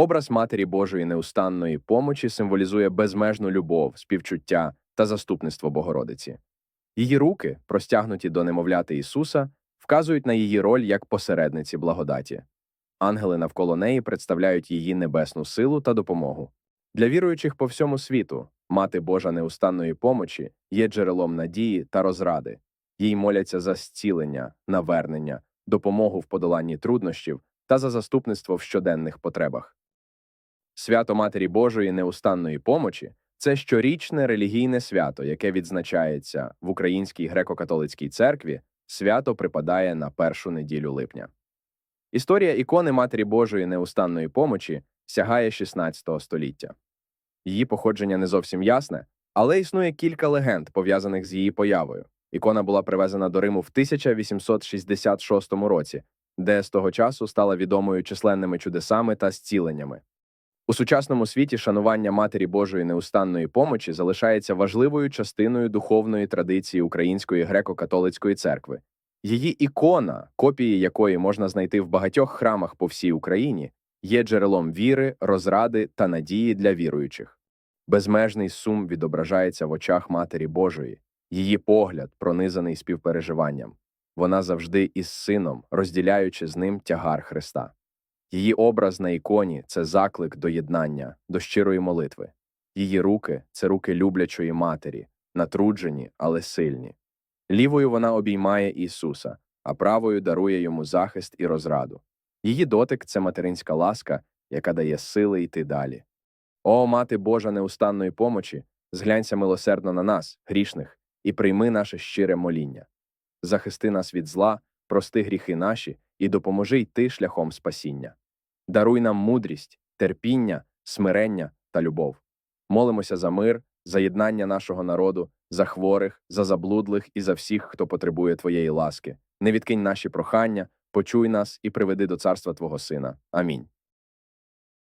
Образ Матері Божої неустанної помочі символізує безмежну любов, співчуття та заступництво Богородиці. Її руки, простягнуті до немовляти Ісуса, вказують на її роль як посередниці благодаті. Ангели навколо неї представляють її небесну силу та допомогу. Для віруючих по всьому світу Мати Божа неустанної помочі є джерелом надії та розради. Їй моляться за зцілення, навернення, допомогу в подоланні труднощів та за заступництво в щоденних потребах. Свято Матері Божої неустанної помочі це щорічне релігійне свято, яке відзначається в Українській греко-католицькій церкві. Свято припадає на першу неділю липня. Історія ікони Матері Божої неустанної помочі сягає 16 століття. Її походження не зовсім ясне, але існує кілька легенд, пов'язаних з її появою. Ікона була привезена до Риму в 1866 році, де з того часу стала відомою численними чудесами та зціленнями. У сучасному світі шанування Матері Божої неустанної помочі залишається важливою частиною духовної традиції Української греко-католицької церкви. Її ікона, копії якої можна знайти в багатьох храмах по всій Україні, є джерелом віри, розради та надії для віруючих. Безмежний сум відображається в очах Матері Божої, її погляд, пронизаний співпереживанням. Вона завжди із сином, розділяючи з ним тягар Христа. Її образ на іконі це заклик до єднання, до щирої молитви. Її руки це руки люблячої матері, натруджені, але сильні. Лівою вона обіймає Ісуса, а правою дарує йому захист і розраду. Її дотик це материнська ласка, яка дає сили йти далі. О, мати Божа неустанної помочі, зглянься милосердно на нас, грішних, і прийми наше щире моління. Захисти нас від зла, прости гріхи наші і допоможи йти шляхом спасіння. Даруй нам мудрість, терпіння, смирення та любов. Молимося за мир, за єднання нашого народу, за хворих, за заблудлих і за всіх, хто потребує Твоєї ласки. Не відкинь наші прохання, почуй нас і приведи до царства Твого Сина. Амінь.